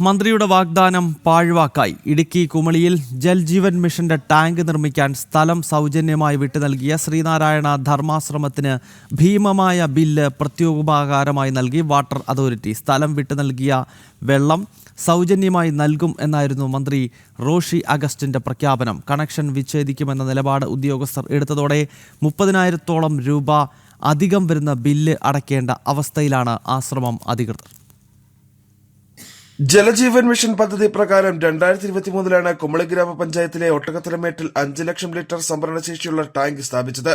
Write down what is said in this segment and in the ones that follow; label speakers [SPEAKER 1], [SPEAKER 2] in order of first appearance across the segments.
[SPEAKER 1] മന്ത്രിയുടെ വാഗ്ദാനം പാഴ്വാക്കായി. ഇടുക്കി കുമളിയിൽ ജൽജീവൻ മിഷന്റെ ടാങ്ക് നിർമ്മിക്കാൻ സ്ഥലം സൗജന്യമായി വിട്ടു നൽകിയ ശ്രീനാരായണ ധർമാശ്രമത്തിന് ഭീമമായ ബില്ല് പ്രത്യേകോപകാരമായി നൽകി. വാട്ടർ അതോറിറ്റി സ്ഥലം വിട്ടു നൽകിയ വെള്ളം സൗജന്യമായി നൽകും എന്നായിരുന്നു മന്ത്രി റോഷി അഗസ്റ്റിന്റെ പ്രഖ്യാപനം. കണക്ഷൻ വിച്ഛേദിക്കുമെന്ന നിലപാട് ഉദ്യോഗസ്ഥർ എടുത്തതോടെ മുപ്പതിനായിരത്തോളം രൂപ അധികം വരുന്ന ബില്ല് അടയ്ക്കേണ്ട അവസ്ഥയിലാണ് ആശ്രമം അധികൃതർ.
[SPEAKER 2] ജലജീവൻ മിഷൻ പദ്ധതി പ്രകാരം രണ്ടായിരത്തി ഇരുപത്തി മൂന്നിലാണ് കുമളി ഗ്രാമപഞ്ചായത്തിലെ ഒട്ടകത്തലമേട്ടിൽ അഞ്ച് ലക്ഷം ലിറ്റർ സംഭരണശേഷിയുള്ള ടാങ്ക് സ്ഥാപിച്ചത്.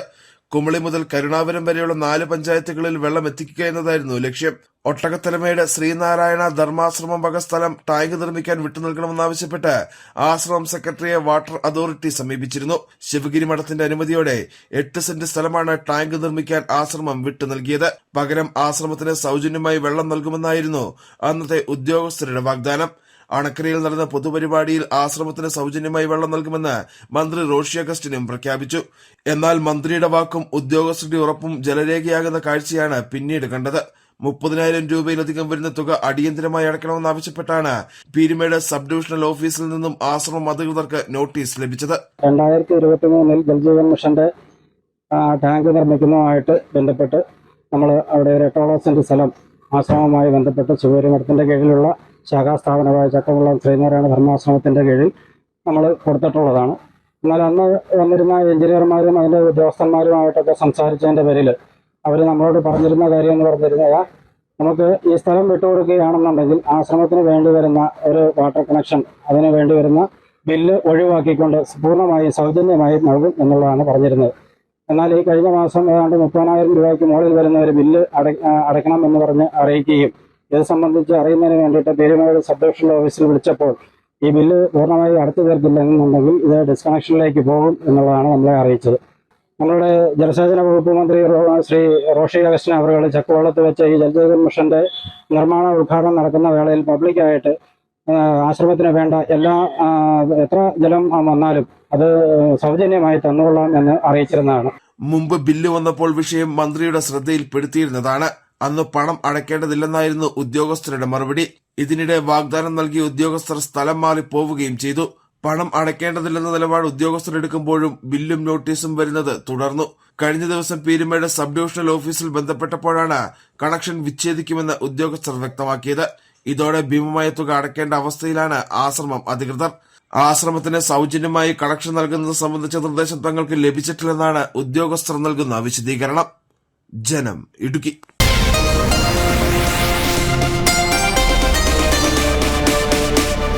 [SPEAKER 2] കുമളി മുതൽ കരുണാപുരം വരെയുള്ള നാല് പഞ്ചായത്തുകളിൽ വെള്ളം എത്തിക്കുക എന്നതായിരുന്നു ലക്ഷ്യം. ഒട്ടകത്തലമേട് ശ്രീനാരായണ ധർമാശ്രമം വക സ്ഥലം ടാങ്ക് നിർമ്മിക്കാൻ വിട്ടുനൽകണമെന്നാവശ്യപ്പെട്ട് ആശ്രമം സെക്രട്ടറിയെ വാട്ടർ അതോറിറ്റി സമീപിച്ചിരുന്നു. ശിവഗിരി മഠത്തിന്റെ അനുമതിയോടെ എട്ട് സെന്റ് സ്ഥലമാണ് ടാങ്ക് നിർമ്മിക്കാൻ ആശ്രമം വിട്ടു നൽകിയത്. പകരം ആശ്രമത്തിന് സൗജന്യമായി വെള്ളം നൽകുമെന്നായിരുന്നു അന്നത്തെ ഉദ്യോഗസ്ഥരുടെ വാഗ്ദാനം. അണക്കരയിൽ നടന്ന പൊതുപരിപാടിയിൽ ആശ്രമത്തിന് സൗജന്യമായി വെള്ളം നൽകുമെന്ന് മന്ത്രി റോഷി അഗസ്റ്റിനും പ്രഖ്യാപിച്ചു. എന്നാൽ മന്ത്രിയുടെ വാക്കും ഉദ്യോഗസ്ഥരുടെ ഉറപ്പും ജലരേഖയാകുന്ന കാഴ്ചയാണ് പിന്നീട് കണ്ടത്. മുപ്പതിനായിരം രൂപയിലധികം വരുന്ന തുക അടിയന്തരമായി അടയ്ക്കണമെന്നാവശ്യപ്പെട്ടാണ് പീരുമേട് സബ് ഡിവിഷണൽ ഓഫീസിൽ നിന്നും ആശ്രമം അധികൃതർക്ക് നോട്ടീസ് ലഭിച്ചത്.
[SPEAKER 3] രണ്ടായിരത്തി ഇരുപത്തി മൂന്നിൽ ജൽജീവൻ മിഷന്റെ ടാങ്ക് നിർമ്മിക്കുന്നതുമായിട്ട് ബന്ധപ്പെട്ട് നമ്മൾ അവിടെ ഒരു എട്ടോളം സെന്റ് സ്ഥലം ആശ്രമവുമായി ബന്ധപ്പെട്ട് ശിവരി മഠത്തിന്റെ കീഴിലുള്ള ശാഖാസ്ഥാപനമായ ചക്കമുള്ള ശ്രീനാരായണ ധർമാശ്രമത്തിന്റെ കീഴിൽ നമ്മൾ കൊടുത്തിട്ടുള്ളതാണ്. എന്നാൽ അന്ന് വന്നിരുന്ന എഞ്ചിനീയർമാരും അതിന്റെ ഉദ്യോഗസ്ഥന്മാരുമായിട്ടൊക്കെ സംസാരിച്ചതിന്റെ പേരിൽ അവർ നമ്മളോട് പറഞ്ഞിരുന്ന കാര്യം എന്ന് പറഞ്ഞിരുന്നത് നമുക്ക് ഈ സ്ഥലം വിട്ടുകൊടുക്കുകയാണെന്നുണ്ടെങ്കിൽ ആശ്രമത്തിന് വേണ്ടി വരുന്ന ഒരു വാട്ടർ കണക്ഷൻ അതിന് വേണ്ടി വരുന്ന ബില്ല് ഒഴിവാക്കിക്കൊണ്ട് പൂർണമായും സൗജന്യമായി നൽകും എന്നുള്ളതാണ് പറഞ്ഞിരുന്നത്. എന്നാൽ ഈ കഴിഞ്ഞ മാസം ഏതാണ്ട് മുപ്പതിനായിരം രൂപയ്ക്ക് മുകളിൽ വരുന്ന ഒരു ബില്ല് അടയ്ക്കണം എന്ന് പറഞ്ഞ് അറിയിക്കുകയും ഇത് സംബന്ധിച്ച് അറിയുന്നതിന് വേണ്ടിയിട്ട് പെരുമേട് സബ് ഡിവിഷണൽ ഓഫീസിൽ വിളിച്ചപ്പോൾ ഈ ബില്ല് പൂർണമായി അടച്ചു തീർക്കില്ലെന്നുണ്ടെങ്കിൽ ഇത് ഡിസ്കണക്ഷനിലേക്ക് പോകും എന്നുള്ളതാണ് നമ്മളെ അറിയിച്ചത്. നമ്മളുടെ ജലസേചന വകുപ്പ് മന്ത്രി ശ്രീ റോഷി അഗസ്റ്റിൻ അവർ ചക്കുവള്ളത്ത് വെച്ച ഈ ജലജീവൻ മിഷന്റെ നിർമ്മാണ ഉദ്ഘാടനം നടക്കുന്ന വേളയിൽ പബ്ലിക്കായിട്ട് ആശ്രമത്തിന് വേണ്ട എല്ലാ എത്ര ജലം വന്നാലും അത് സൗജന്യമായി തന്നുകൊള്ളാം എന്ന് അറിയിച്ചിരുന്നതാണ്.
[SPEAKER 2] മുമ്പ് ബില്ല് വന്നപ്പോൾ വിഷയം മന്ത്രിയുടെ ശ്രദ്ധയിൽപ്പെടുത്തിയിരുന്നതാണ്. അന്ന് പണം അടയ്ക്കേണ്ടതില്ലെന്നായിരുന്നു ഉദ്യോഗസ്ഥരുടെ മറുപടി. ഇതിനിടെ വാഗ്ദാനം നൽകിയ ഉദ്യോഗസ്ഥർ സ്ഥലം മാറി പോവുകയും ചെയ്തു. പണം അടയ്ക്കേണ്ടതില്ലെന്ന നിലപാട് ഉദ്യോഗസ്ഥർ എടുക്കുമ്പോഴും ബില്ലും നോട്ടീസും വരുന്നത് തുടർന്നു. കഴിഞ്ഞ ദിവസം പീരുമേട് സബ് ഡിവിഷണൽ ഓഫീസിൽ ബന്ധപ്പെട്ടപ്പോഴാണ് കണക്ഷൻ വിച്ഛേദിക്കുമെന്ന് ഉദ്യോഗസ്ഥർ വ്യക്തമാക്കിയത്. ഇതോടെ ഭീമമായ തുക അടയ്ക്കേണ്ട അവസ്ഥയിലാണ് ആശ്രമം അധികൃതർ. ആശ്രമത്തിന് സൗജന്യമായി കണക്ഷൻ നൽകുന്നത് സംബന്ധിച്ച നിർദ്ദേശം തങ്ങൾക്ക് ലഭിച്ചിട്ടില്ലെന്നാണ് ഉദ്യോഗസ്ഥർ നൽകുന്ന വിശദീകരണം. ജനം ഇടുക്കി.